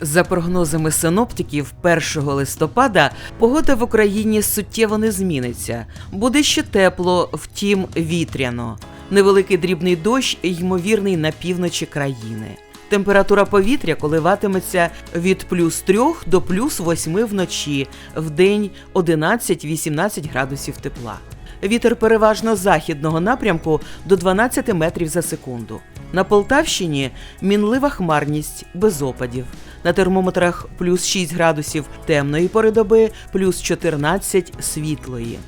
За прогнозами синоптиків, 1 листопада погода в Україні суттєво не зміниться. Буде ще тепло, втім вітряно. Невеликий дрібний дощ, ймовірний на півночі країни. Температура повітря коливатиметься від плюс 3 до плюс 8 вночі, вдень 11-18 градусів тепла. Вітер переважно західного напрямку до 12 метрів за секунду. На Полтавщині мінлива хмарність без опадів. На термометрах плюс 6 градусів темної пори доби, плюс 14 світлої.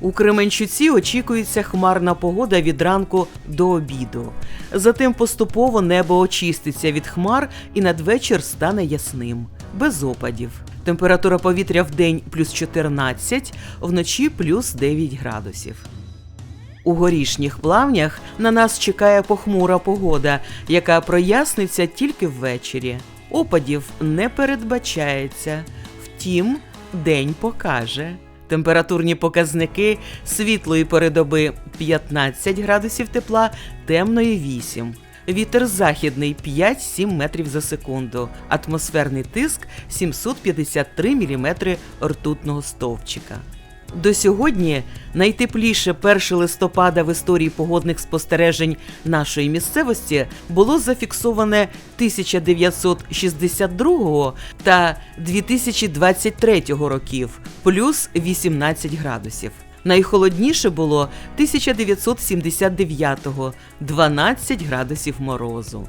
У Кременчуці очікується хмарна погода від ранку до обіду. Затим поступово небо очиститься від хмар і надвечір стане ясним, без опадів. Температура повітря в день плюс 14, вночі плюс 9 градусів. У горішніх плавнях на нас чекає похмура погода, яка проясниться тільки ввечері. Опадів не передбачається. Втім, день покаже. Температурні показники світлої передоби 15 градусів тепла, темної 8. Вітер західний 5-7 метрів за секунду. Атмосферний тиск 753 мм ртутного стовпчика. До сьогодні найтепліше 1 листопада в історії погодних спостережень нашої місцевості було зафіксоване 1962 та 2023 років плюс 18 градусів. Найхолодніше було 1979 12 градусів морозу.